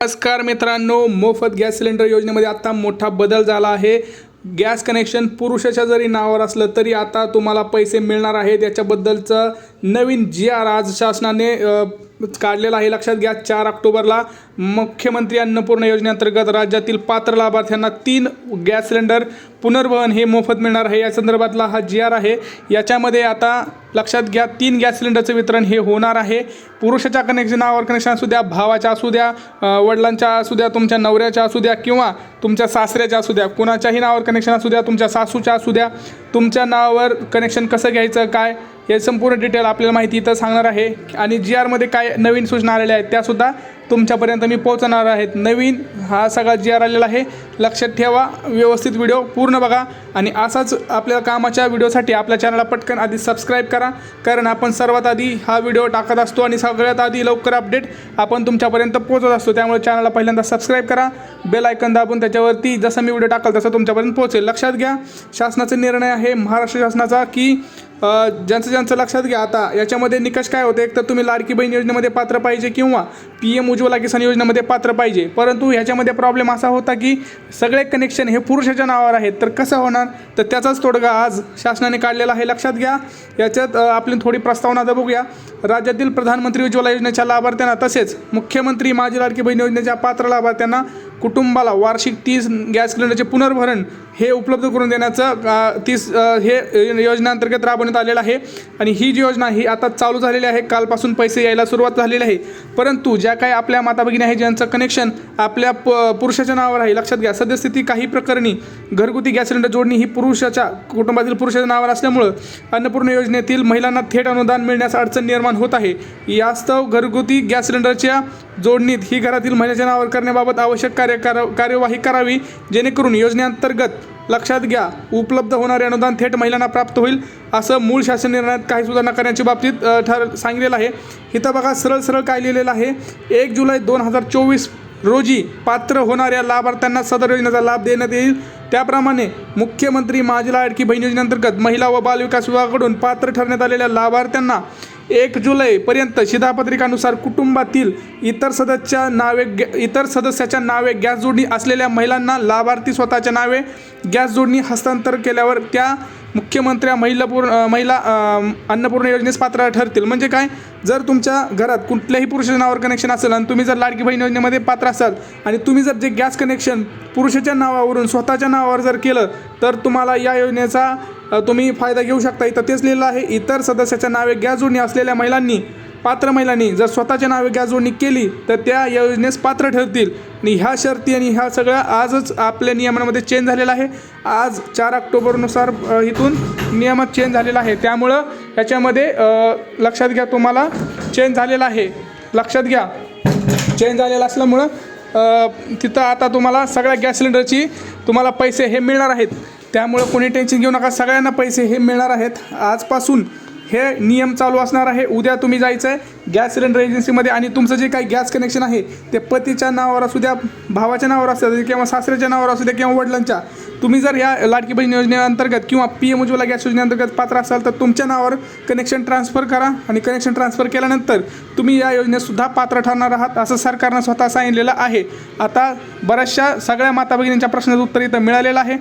नमस्कार मित्रांनो मोफत गॅस सिलेंडर योजनेमध्ये आता मोठा बदल झाला आहे. गॅस कनेक्शन पुरुषाच्या जरी नावावर असलं तरी आता तुम्हाला पैसे मिळणार आहेत. याच्याबद्दलचं नवीन जी आर आज शासनाने काढलेला आहे. लक्षात घ्या चार ऑक्टोबरला मुख्यमंत्री अन्नपूर्ण योजनेअंतर्गत राज्यातील पात्र लाभार्थ्यांना तीन गॅस सिलेंडर पुनर्वहन हे मोफत मिळणार आहे. या संदर्भातला हा जी आर आहे याच्यामध्ये आता लक्षात घ्या तीन गॅस सिलेंडरचं वितरण हे होणार आहे. पुरुषाच्या कनेक्शन कनेक्शन असू द्या भावाच्या असू द्या वडिलांच्या असू द्या तुमच्या नवऱ्याच्या असू द्या किंवा तुमच्या सासऱ्याच्या असू द्या. कुणाच्याही नावावर कनेक्शन असू द्या तुमच्या सासूच्या असू द्या. तुमच्या नावावर कनेक्शन कसं घ्यायचं काय हे संपूर्ण डिटेल आपल्याला माहिती इथं सांगणार आहे. आणि जी आरमध्ये काय नवीन सूचना आलेल्या आहेत त्यासुद्धा तुमच्यापर्यंत मी पोहोचणार आहेत. नवीन हा सगळा जी आर आलेला आहे. लक्षात ठेवा व्यवस्थित व्हिडिओ पूर्ण बघा. आणि असाच आपल्या कामाच्या व्हिडिओसाठी आपल्या चॅनलला पटकन आधी सबस्क्राईब करा. कारण आपण सर्वात आधी हा व्हिडिओ टाकत असतो आणि सगळ्यात आधी लवकर अपडेट आपण तुमच्यापर्यंत पोहोचत असतो. त्यामुळे चॅनलला पहिल्यांदा सबस्क्राईब करा. बेल आयकन दाबून त्याच्यावरती जसं मी व्हिडिओ टाकाल तसं तुमच्यापर्यंत पोहोचेल. लक्षात घ्या शासनाचा निर्णय आहे महाराष्ट्र शासनाचा की ज्यांचं ज्यांचं लक्षात घ्या आता याच्यामध्ये निकष काय होते? एक तर तुम्ही लाडकी बहीण योजनेमध्ये पात्र पाहिजे किंवा पी एम उज्ज्वला किसान योजनेमध्ये पात्र पाहिजे. परंतु ह्याच्यामध्ये प्रॉब्लेम असा होता की सगळे कनेक्शन हे पुरुषाच्या नावावर आहेत. तर कसं होणार? तर त्याचाच तोडगा आज शासनाने काढलेला आहे. लक्षात घ्या. याच्यात आपली थोडी प्रस्तावना आता बघूया. राज्यातील प्रधानमंत्री उज्ज्वला योजनेच्या लाभार्थ्यांना तसेच मुख्यमंत्री माझी लाडकी बहीण योजनेच्या पात्र लाभार्थ्यांना कुटुंबाला वार्षिक तीस गॅस सिलेंडरचे पुनर्भरण हे उपलब्ध करून देण्याचं तीस हे योजनेअंतर्गत राबवण्यात आलेलं आहे. आणि ही जी योजना ही आता चालू झालेली आहे. कालपासून पैसे यायला सुरुवात झालेली आहे. परंतु ज्या काही आपल्या माता भगिनी आहे ज्यांचं कनेक्शन आपल्या प पुरुषाच्या नावावर आहे लक्षात घ्या. सद्यस्थिती काही प्रकरणी घरगुती गॅस सिलेंडर जोडणी ही पुरुषाच्या कुटुंबातील पुरुषाच्या नावावर असल्यामुळं अन्नपूर्ण योजनेतील महिलांना थेट अनुदान मिळण्यास अडचण निर्माण होत आहे. यास्तव घरगुती गॅस सिलेंडरच्या जोडणीत ही घरातील महिलेच्या नावावर करण्याबाबत आवश्यक कार्य कार्यवाही करावी जेणेकरून योजनेअंतर्गत लक्षात घ्या उपलब्ध होणारे अनुदान थेट महिलांना प्राप्त होईल असं मूळ शासन निर्णयात काही सुधारणा करण्याच्या बाबतीत ठर सांगितलेलं आहे. इथं बघा सरळ सरळ काय लिहिलेलं आहे. एक जुलै दोन हजार चोवीस रोजी पात्र होणाऱ्या लाभार्थ्यांना सदर योजनेचा लाभ देण्यात येईल. त्याप्रमाणे मुख्यमंत्री माझी लाडकी बहीण योजनेअंतर्गत महिला व बालविकास विभागाकडून पात्र ठरण्यात आलेल्या लाभार्थ्यांना एक जुलैपर्यंत शिधापत्रिकानुसार कुटुंबातील इतर सदस्याच्या नावे गॅ इतर सदस्याच्या नावे गॅस जोडणी असलेल्या महिलांना लाभार्थी स्वतःच्या नावे गॅस जोडणी हस्तांतर केल्यावर त्या मुख्यमंत्र्या महिलापूर महिला अन्नपूर्ण योजनेस पात्र ठरतील. म्हणजे काय? जर तुमच्या घरात कुठल्याही पुरुषाच्या नावावर कनेक्शन असेल आणि तुम्ही जर लाडकी बहीण योजनेमध्ये पात्र असाल आणि तुम्ही जर जे गॅस कनेक्शन पुरुषाच्या नावावरून स्वतःच्या नावावर जर केलं तर तुम्हाला या योजनेचा तुम्ही फायदा घेऊ शकता. इथं तेच लिहिलं आहे इतर सदस्याच्या नावे गॅस जोडणी असलेल्या महिलांनी पात्र महिलांनी जर स्वतःच्या नावे गॅस जोडणी केली तर त्या या योजनेस पात्र ठरतील. आणि ह्या शर्ती आणि ह्या सगळ्या आजच आपल्या नियमांमध्ये चेंज झालेला आहे. आज चार ऑक्टोबरनुसार इथून नियमात चेंज झालेला आहे. त्यामुळं ह्याच्यामध्ये लक्षात घ्या तुम्हाला चेंज झालेला आहे. लक्षात घ्या. चेंज झालेलं असल्यामुळं तिथं आता तुम्हाला सगळ्या गॅस सिलेंडरची तुम्हाला पैसे हे मिळणार आहेत. त्यामुळं कोणी टेन्शन घेऊ नका. सगळ्यांना पैसे हे मिळणार आहेत. आजपासून हे नियम चालू असणार आहे. उद्या तुम्ही जायचं आहे गॅस सिलेंडर एजन्सीमध्ये आणि तुमचं जे काही गॅस कनेक्शन आहे ते पतीच्या नावावर असू द्या भावाच्या नावावर असू द्या किंवा सासऱ्याच्या नावावर असू द्या किंवा वडिलांच्या तुम्ही जर या लाडकी बहीण योजनेअंतर्गत किंवा पी एम उज्ज्वला गॅस योजनेअंतर्गत पात्र असाल तर तुमच्या नावावर कनेक्शन ट्रान्सफर करा आणि कनेक्शन ट्रान्सफर केल्यानंतर तुम्ही या योजनेतसुद्धा पात्र ठरणार आहात असं सरकारनं स्वतः सांगितलेलं आहे. आता बऱ्याचशा सगळ्या माता भगिनींच्या प्रश्नाचं उत्तर इथं मिळालेलं आहे.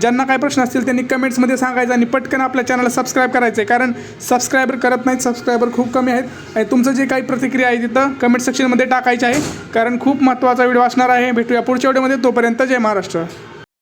ज्यांना काही प्रश्न असतील त्यांनी कमेंट्समध्ये सांगायचं आणि पटकन आपल्या चॅनलला सबस्क्राईब करायचं आहे कारण सबस्क्रायबर करत नाहीत सबस्क्रायबर खूप कमी आहेत. आणि तुमचं जे काही प्रतिक्रिया आहे तिथं कमेंट सेक्शनमध्ये टाकायची आहे. कारण खूप महत्त्वाचा व्हिडिओ असणार आहे. भेटूया पुढच्या व्हिडिओमध्ये तोपर्यंत जय महाराष्ट्र.